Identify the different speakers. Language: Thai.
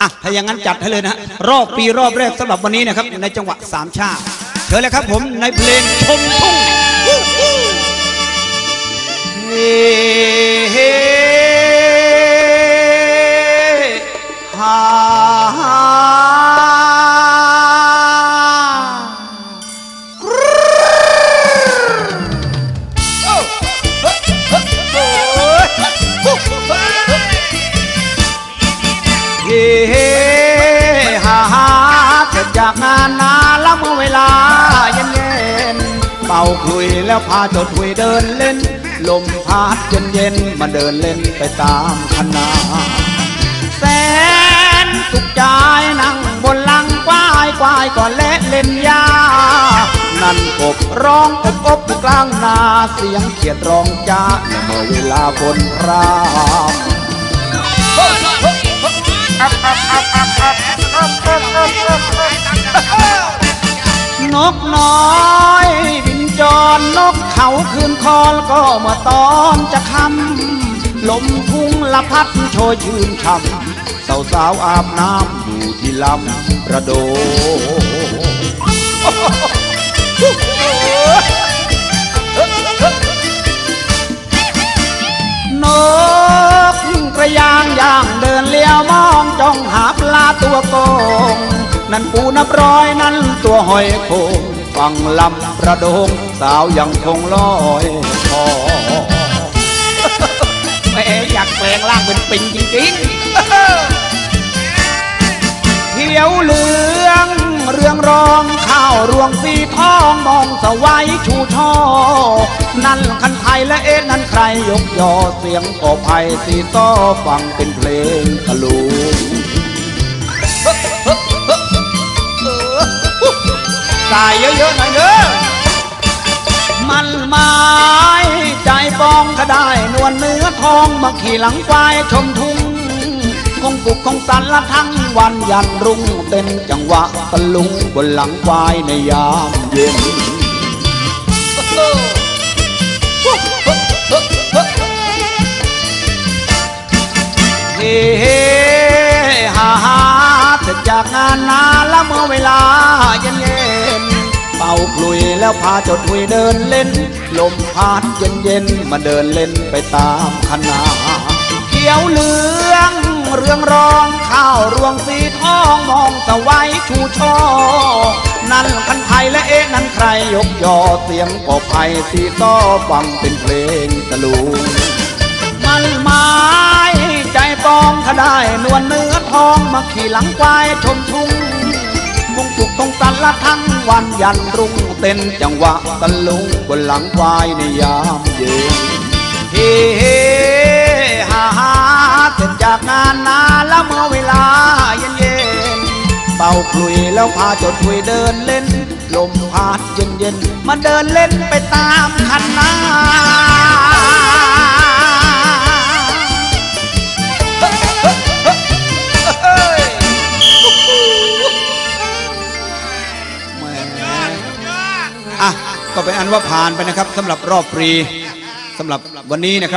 Speaker 1: อะถ้าอย่างนั้นจัดให้เลยนะฮะรอบปีรอบแรกสำหรับวันนี้นะครับ ในจังหวะสามชาติเชิญเลยครับผมในเพลงชมทุ่งเฮ้เฮ้ฮ่า เฮฮาฮาเสร็จากงานนาแล้วเมื่อเวลาเย็นเย็นเป่าคุยแล้วพาจดคุยเดินเล่น ลมพัดเย็นเย็นมาเดินเล่นไปตามคณะแสนสุขใจนั่งบนหลังควายควายก่อนเละเล่นยานั่นกบร้องอบอบกลางนาเสียงเขียดร้องจ้าเมื่อเวลาฝนราม นกน้อยบินจรนกเขาคืนคอลก็เมื่อตอนจะคำลมทุ่งละพัดโชยชื่นช่ำสาวสาวอาบน้ำอยู่ที่ลำประโด จ้องหาปลาตัวโกง นั่นปูนับร้อยนั่นตัวหอยโคงฟังลำประโดงสาวยังคงลอยคอแม่อยากแปลงร่างเป็นปิงจริงๆ รวงสีทองมองสวัยชูช่อ นั่นคันไทยและเอ๊ะนั่นใครยกยอเสียงกอไผ่สีต้อฟังเป็นเพลงตะลุงใส่เยอะๆหน่อยเนอะมันไม้ใจปองก็ได้นวลเนื้อทองมาขี่หลังควายชมทุ่ง คงสุขคงสันละทั้งวันยันรุ่งเต้นจังหวะตะลุงบนหลังควายในยามเย็นเฮ้เฮ้ฮ่าฮ่าเสร็จจากงานนาแล้วเมื่อเวลาเย็นเย็นเป่าคลุยแล้วพาเจดคุยเดินเล่น ลมพัดเย็นเย็นมาเดินเล่นไปตามคณะเขียวเหลือง เรืองรองข้าวรวงสีทองมองสวัยชูช่อนั่นคันไทยและเอ๊ะนั่นใครยกยอเสียงกบไผ่สีต้อฟังเป็นเพลงตะลุงมันไม้ใจปองถ้าได้นวลเนื้อทองมาขี่หลังควายชมทุ่งมุงสุกตรงสันละทั้งวันยันรุ่งเต้นจังหวะตะลุงบนหลังควายในยามเย็นเฮ้ จากงานนาแล้วเมื่อเวลาเย็นเย็นเป่าคลุยแล้วพาจดคุยเดินเล่น ลมพัดเย็นเย็นๆมาเดินเล่นไปตามคันนาอะก็เป็นอันว่าผ่านไปนะครับสำหรับรอบปรีสำหรับวันนี้นะครับ